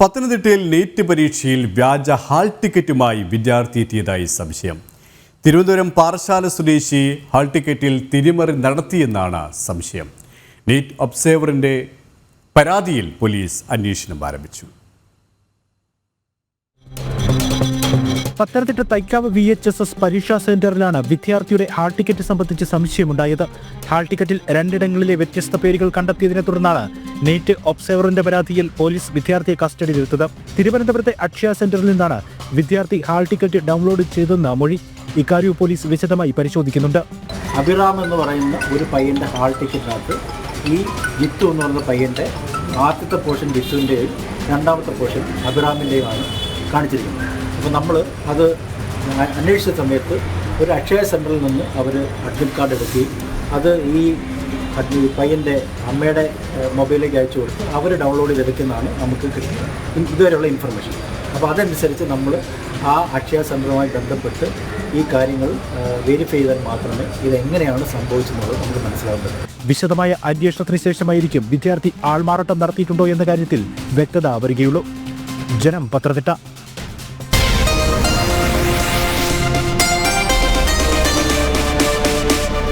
പത്തനംതിട്ടയിൽ നീറ്റ് പരീക്ഷയിൽ വ്യാജ ഹാൾ ടിക്കറ്റുമായി വിദ്യാർത്ഥി എത്തിയതായി സംശയം. തിരുവനന്തപുരം പാറശാല സ്വദേശി ഹാൾ ടിക്കറ്റിൽ തിരിമറി നടത്തിയെന്നാണ് സംശയം. നീറ്റ് ഒബ്സേവറിന്റെ പരാതിയിൽ പോലീസ് അന്വേഷണം ആരംഭിച്ചു. Pathanamthitta Thaikkavu V H S S പരീക്ഷാ സെന്ററിലാണ് വിദ്യാർത്ഥിയുടെ ഹാൾ ടിക്കറ്റ് സംബന്ധിച്ച് സംശയമുണ്ടായത്. ഹാൾ ടിക്കറ്റിൽ രണ്ടിടങ്ങളിലെ വ്യത്യസ്ത പേരുകൾ കണ്ടെത്തിയതിനെ തുടർന്നാണ് നീറ്റ് ഒബ്സർവറിന്റെ പരാതിയിൽ പോലീസ് വിദ്യാർത്ഥിയെ കസ്റ്റഡിയിലെടുത്തത് തിരുവനന്തപുരത്തെ അക്ഷയ സെന്ററിൽ നിന്നാണ് വിദ്യാർത്ഥി ഹാൾ ടിക്കറ്റ് ഡൗൺലോഡ് ചെയ്തെന്ന മൊഴി ഇക്കാര്യവും പോലീസ് വിശദമായി പരിശോധിക്കുന്നുണ്ട്. അഭിറാം എന്ന് പറയുന്ന ഒരു പയ്യന്റെ ഹാൾ ടിക്കറ്റിനകത്ത് ഈ ജിത്തു എന്ന് പറയുന്ന പയ്യന്റെ ആദ്യത്തെ പോർഷൻ ജിത്തുവിന്റെയും രണ്ടാമത്തെ പോർഷൻ അഭിറാമിന്റെയുമാണ് കാണിച്ചിരിക്കുന്നത്. അപ്പോൾ നമ്മൾ അത് അന്വേഷിച്ച സമയത്ത് ഒരു അക്ഷയ സെന്ററിൽ നിന്ന് അവർ അഡ്മിറ്റ് കാർഡ് എടുക്കുകയും അത് ഈ ഈ പയ്യന്റെ അമ്മയുടെ മൊബൈലിലേക്ക് അയച്ചു കൊടുത്ത് അവർ ഡൗൺലോഡ് ചെയ്തെടുക്കുന്നതാണ് നമുക്ക് കിട്ടുന്നത്. ഇതുവരെയുള്ള ഇൻഫർമേഷൻ അപ്പോൾ അതനുസരിച്ച് നമ്മൾ ആ അക്ഷയ സെന്ററുമായി ബന്ധപ്പെട്ട് ഈ കാര്യങ്ങൾ വെരിഫൈ ചെയ്താൽ മാത്രമേ ഇതെങ്ങനെയാണ് സംഭവിച്ചെന്നുള്ളത് നമുക്ക് മനസ്സിലാവുന്നത് വിശദമായ അന്വേഷണത്തിന് ശേഷമായിരിക്കും വിദ്യാർത്ഥി ആൾമാറാട്ടം നടത്തിയിട്ടുണ്ടോ എന്ന കാര്യത്തിൽ വ്യക്തത വരികയുള്ളൂ. ജനം പത്തനംതിട്ട